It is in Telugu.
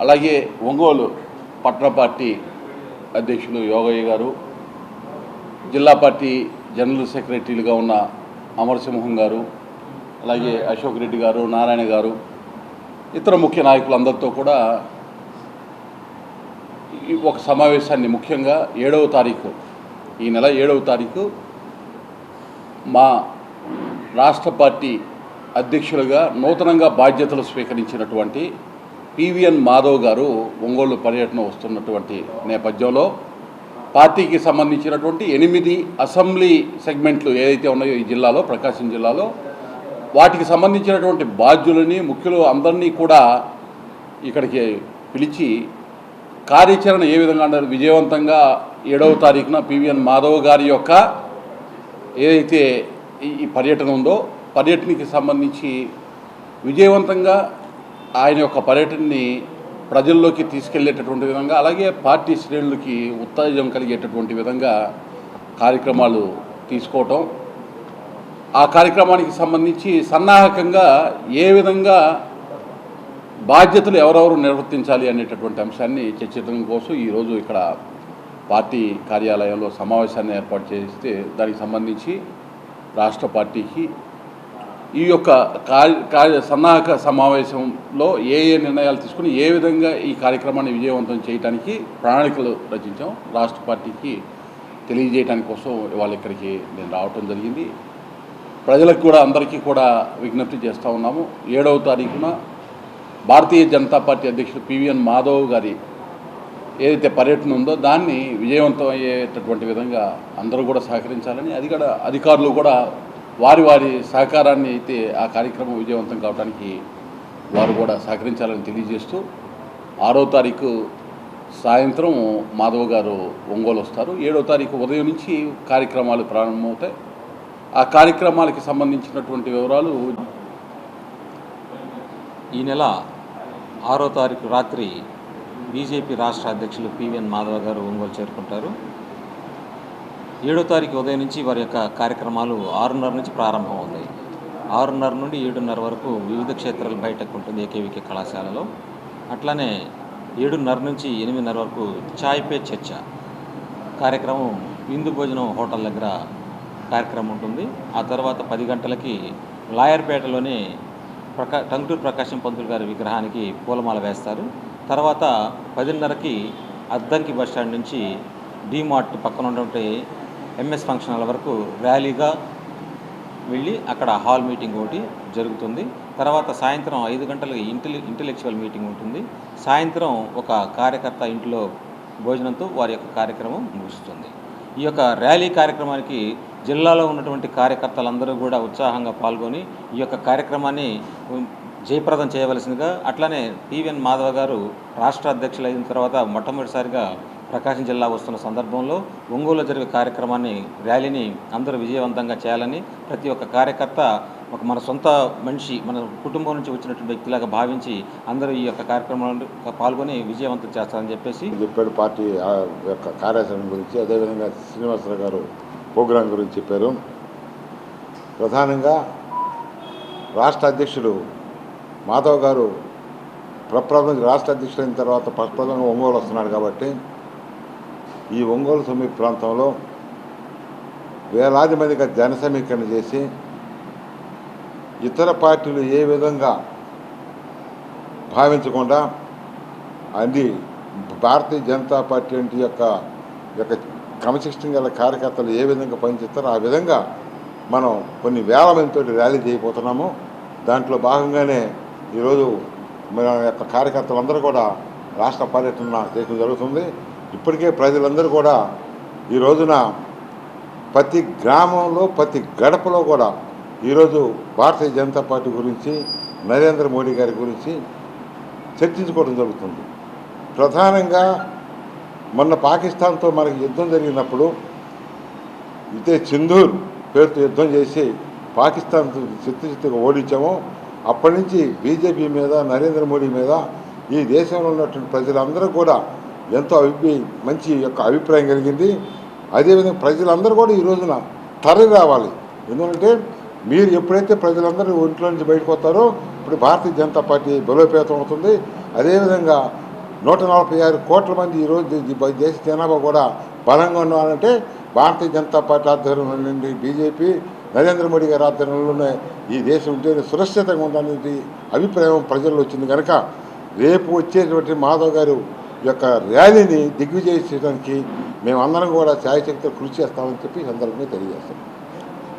అలాగే ఒంగోలు పట్టణ పార్టీ అధ్యక్షులు యోగయ్య గారు జిల్లా పార్టీ జనరల్ సెక్రటరీలుగా ఉన్న అమరసింహం గారు అలాగే అశోక్ రెడ్డి గారు నారాయణ గారు ఇతర ముఖ్య నాయకులందరితో కూడా ఒక సమావేశాన్ని ముఖ్యంగా ఏడవ తారీఖు ఈ నెల ఏడవ తారీఖు మా రాష్ట్ర పార్టీ అధ్యక్షులుగా నూతనంగా బాధ్యతలు స్వీకరించినటువంటి పివిఎన్ మాధవ్ గారు ఒంగోలు పర్యటన వస్తున్నటువంటి నేపథ్యంలో పార్టీకి సంబంధించినటువంటి ఎనిమిది అసెంబ్లీ సెగ్మెంట్లు ఏదైతే ఉన్నాయో ఈ జిల్లాలో ప్రకాశం జిల్లాలో వాటికి సంబంధించినటువంటి బాధ్యులని ముఖ్యులు అందరినీ కూడా ఇక్కడికి పిలిచి కార్యాచరణ ఏ విధంగా అన్నారు విజయవంతంగా ఏడవ తారీఖున పివిఎన్ మాధవ్ గారి యొక్క ఏదైతే ఈ- ఈ పర్యటన ఉందో పర్యటనకి సంబంధించి విజయవంతంగా ఆయన యొక్క పర్యటనని ప్రజల్లోకి తీసుకెళ్ళేటటువంటి విధంగా అలాగే పార్టీ శ్రేణులకి ఉత్తేజం కలిగేటటువంటి విధంగా కార్యక్రమాలు తీసుకోవటం. ఆ కార్యక్రమానికి సంబంధించి సన్నాహకంగా ఏ విధంగా బాధ్యతలు ఎవరెవరు నిర్వర్తించాలి అనేటటువంటి అంశాన్ని చర్చించడం కోసం ఈరోజు ఇక్కడ పార్టీ కార్యాలయంలో సమావేశాన్ని ఏర్పాటు చేస్తే దానికి సంబంధించి రాష్ట్ర పార్టీకి ఈ యొక్క కార్య కార్య సన్నాహక సమావేశంలో ఏ ఏ నిర్ణయాలు తీసుకుని ఏ విధంగా ఈ కార్యక్రమాన్ని విజయవంతం చేయడానికి ప్రణాళికలు రచించాం. రాష్ట్ర పార్టీకి తెలియజేయడానికి కోసం ఇవాళ ఇక్కడికి నేను రావటం జరిగింది. ప్రజలకు కూడా అందరికీ కూడా విజ్ఞప్తి చేస్తూ ఉన్నాము. ఏడవ తారీఖున భారతీయ జనతా పార్టీ అధ్యక్షుడు పివిఎన్ మాధవ్ గారి ఏదైతే పర్యటన ఉందో దాన్ని విజయవంతం అయ్యేటటువంటి విధంగా అందరూ కూడా సహకరించాలని అది కూడా అధికారులు కూడా వారి వారి సహకారాన్ని అయితే ఆ కార్యక్రమం విజయవంతం కావడానికి వారు కూడా సహకరించాలని తెలియజేస్తూ ఆరో తారీఖు సాయంత్రం మాధవ్ గారు ఒంగోలు వస్తారు. ఏడో తారీఖు ఉదయం నుంచి కార్యక్రమాలు ప్రారంభమవుతాయి. ఆ కార్యక్రమాలకి సంబంధించినటువంటి వివరాలు ఈ నెల ఆరో తారీఖు రాత్రి బీజేపీ రాష్ట్ర అధ్యక్షులు పివిఎన్ మాధవ్ గారు ఒంగోలు చేరుకుంటారు. ఏడో తారీఖు ఉదయం నుంచి వారి యొక్క కార్యక్రమాలు ఆరున్నర నుంచి ప్రారంభం అవుతాయి. ఆరున్నర నుండి ఏడున్నర వరకు వివిధ క్షేత్రాలు బయటకు ఉంటుంది ఏకేవికే కళాశాలలో. అట్లానే ఏడున్నర నుంచి ఎనిమిదిన్నర వరకు చాయ్ పే చర్చ కార్యక్రమం విందు భోజనం హోటల్ దగ్గర కార్యక్రమం ఉంటుంది. ఆ తర్వాత పది గంటలకి లాయర్పేటలోని ప్రకా టంగుటూరు ప్రకాశం పంతులు గారి విగ్రహానికి పూలమాల వేస్తారు. తర్వాత పదిన్నరకి అద్దంకి బస్ స్టాండ్ నుంచి డీమార్ట్ పక్కన ఉన్నటువంటి ఎంఎస్ ఫంక్షన్ హాల్ వరకు ర్యాలీగా వెళ్ళి అక్కడ హాల్ మీటింగ్ ఒకటి జరుగుతుంది. తర్వాత సాయంత్రం ఐదు గంటలకి ఇంటెలి ఇంటలెక్చువల్ మీటింగ్ ఉంటుంది. సాయంత్రం ఒక కార్యకర్త ఇంట్లో భోజనంతో వారి యొక్క కార్యక్రమం ముగుస్తుంది. ఈ యొక్క ర్యాలీ కార్యక్రమానికి జిల్లాలో ఉన్నటువంటి కార్యకర్తలందరూ కూడా ఉత్సాహంగా పాల్గొని ఈ యొక్క కార్యక్రమాన్ని జయప్రదం చేయవలసిందిగా అట్లానే పివిఎన్ మాధవ గారు రాష్ట్ర అధ్యక్షులు అయిన తర్వాత మొట్టమొదటిసారిగా ప్రకాశం జిల్లా వస్తున్న సందర్భంలో ఒంగోలులో జరిగే కార్యక్రమాన్ని ర్యాలీని అందరూ విజయవంతంగా చేయాలని ప్రతి ఒక్క కార్యకర్త ఒక మన సొంత మనిషి మన కుటుంబం నుంచి వచ్చినటువంటి వ్యక్తిలాగా భావించి అందరూ ఈ యొక్క కార్యక్రమంలో పాల్గొని విజయవంతం చేస్తారని చెప్పేసి చెప్పాడు పార్టీ ఆ యొక్క కార్యాచరణ గురించి. అదేవిధంగా శ్రీనివాసరావు గారు ప్రోగ్రాం గురించి చెప్పారు. ప్రధానంగా రాష్ట్ర అధ్యక్షుడు మాధవ్ గారు ప్రప్రథమ రాష్ట్ర అధ్యక్షుడు అయిన తర్వాత ప్రప్రథమంగా ఒంగోలు వస్తున్నాడు కాబట్టి ఈ ఒంగోలు సమీప ప్రాంతంలో వేలాది మందిగా జన సమీకరణ చేసి ఇతర పార్టీలు ఏ విధంగా భావించకుండా అది భారతీయ జనతా పార్టీ వంటి యొక్క యొక్క క్రమశిక్షణ గల కార్యకర్తలు ఏ విధంగా పనిచేస్తారో ఆ విధంగా మనం కొన్ని వేల మందితో ర్యాలీ చేయబోతున్నాము. దాంట్లో భాగంగానే ఈరోజు మన యొక్క కార్యకర్తలందరూ కూడా రాష్ట్ర పర్యటన చేయడం జరుగుతుంది. ఇప్పటికే ప్రజలందరూ కూడా ఈ రోజున ప్రతి గ్రామంలో ప్రతి గడపలో కూడా ఈరోజు భారతీయ జనతా పార్టీ గురించి నరేంద్ర మోడీ గారి గురించి చర్చించుకోవడం జరుగుతుంది. ప్రధానంగా మొన్న పాకిస్తాన్తో మనకి యుద్ధం జరిగినప్పుడు ఇదే సింధూర్ పేరుతో యుద్ధం చేసి పాకిస్తాన్ చిత్తచిత్తుగా ఓడించాము అప్పటి నుంచి బీజేపీ మీద నరేంద్ర మోడీ మీద ఈ దేశంలో ఉన్నటువంటి ప్రజలందరూ కూడా ఎంతో అభి మంచి యొక్క అభిప్రాయం కలిగింది. అదేవిధంగా ప్రజలందరూ కూడా ఈ రోజున తరలి రావాలి. ఎందుకంటే మీరు ఎప్పుడైతే ప్రజలందరూ ఒంట్లో నుంచి బయటకు వస్తారో ఇప్పుడు భారతీయ జనతా పార్టీ బలోపేతం అవుతుంది. అదేవిధంగా నూట నలభై ఆరు కోట్ల మంది ఈరోజు ఈ దేశ జనాభా కూడా బలంగా ఉన్నారంటే భారతీయ జనతా పార్టీ ఆధ్వర్యంలో నుండి బీజేపీ నరేంద్ర మోడీ గారి ఆధ్వర్యంలోనే ఈ దేశం ఉంటేనే సురక్షితంగా ఉందనేది అభిప్రాయం ప్రజల్లో వచ్చింది. కనుక రేపు వచ్చేటువంటి మాధవ్ గారు యొక్క ర్యాలీని దిగ్విజయం చేయడానికి మేమందరం కూడా శాయశక్తితో కృషి చేస్తామని చెప్పి సందర్భంగా తెలియజేస్తాం